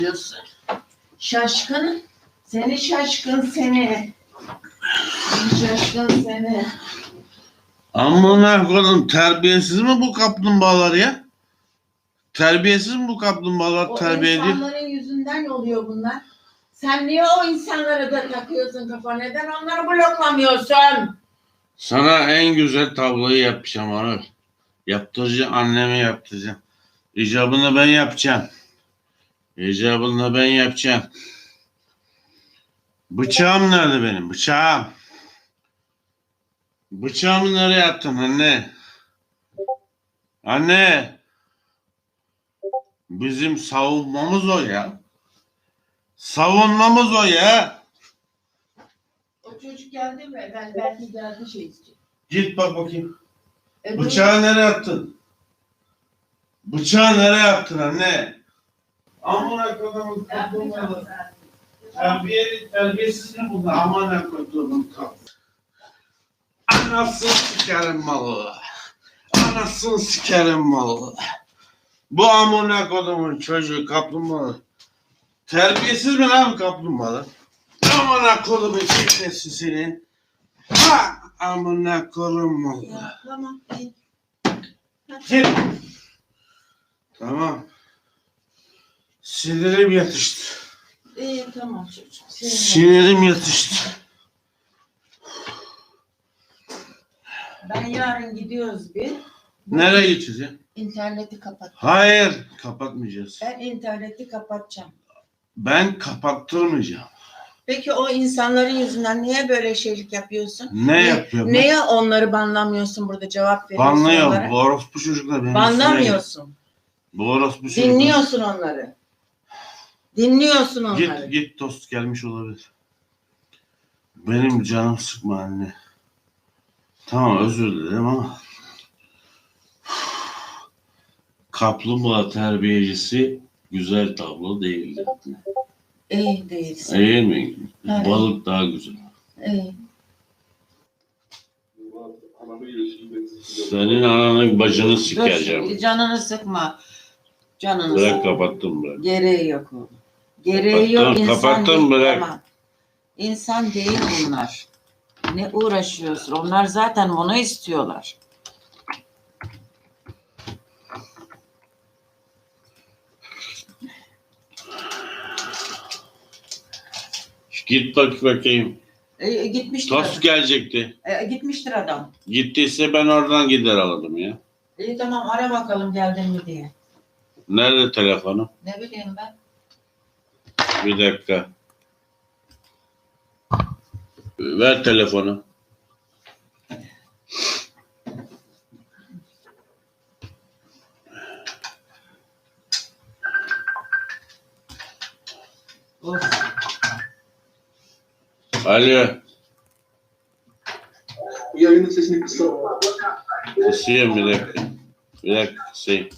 diyorsun. Şaşkın. Seni şaşkın seni. Seni şaşkın seni. Amına koydum terbiyesiz mi bu kaplumbağalar ya? Terbiyesiz mi bu kaplumbağalar O terbiye ediyor? insanların yüzünden oluyor bunlar. Sen niye o insanları da takıyorsun kafana? Neden onları bloklamıyorsun? Sana en güzel tabloyu yapacağım Anıl. Yaptıracağım anneme yaptıracağım. İcabını ben yapacağım. İcabını ben yapacağım. Bıçağım nerede benim? Bıçağım. Bıçağımı nereye attın anne? Anne. Bizim savunmamız o ya. Savunmamız o ya. O çocuk geldi mi? Ben belki geldi şey için. Git bak bakayım. E. Bıçağı nereye attın? Bıçağı nereye attın anne? Amına kodumun kaplumbağalı. Terbiyeli, terbiyesiz mi bunlar? Amına kodumun kaplumbağalı. Anasını sikerim malı. Anasını sikerim malı. Bu amına kodumun çocuğu kaplumbağalı. Terbiyesiz mi lan bu kaplumbağalı? Amına kodumun çiftesi senin. Ha! Amına kodum malı. Tamam. Tamam. Sinirim yatıştı. İyi tamam çocuğum. Senin- Sinirim yatıştı. Ben yarın gidiyoruz bir. Nereye gideceğiz ya? İnterneti kapat. Hayır, kapatmayacağız. Ben interneti kapatacağım. Ben kapattırmayacağım. Peki o insanların yüzünden niye böyle şeylik yapıyorsun? Ne yapıyorum? Neye onları banlamıyorsun burada cevap veriyorsun Banlıyorum. onlara? Bu orospu çocuklar benim üstüme Banlamıyorsun. Bu orospu çocuklar. Dinliyorsun onları. Dinliyorsun onları. Git git dost gelmiş olabilir. Benim canım sıkma anne. Tamam özür dilerim ama kaplumbağa terbiyecisi güzel tablo değildi. İyi değilsin. İyi mi? Evet. Balık daha güzel. İyi. Senin ananın bacını Dur, sikereceğim. canını sıkma. Canını Bırak sıkma. kapattım bırak. Gereği yok oğlum. Gereği yok insan kapattım, değil. bırak. Tamam. İnsan değil bunlar. Ne uğraşıyorsun? Onlar zaten bunu istiyorlar. Git bak bakayım. E, gitmiştir Tost adam. gelecekti. E, gitmiştir adam. Gittiyse ben oradan gider alırım ya. İyi tamam ara bakalım geldin mi diye. Nerede telefonu? Ne bileyim ben. Bir dakika. Ver telefonu. Of. Alo. Yayının sesini kısa. Kısayım bir dakika. Bir dakika kısayım.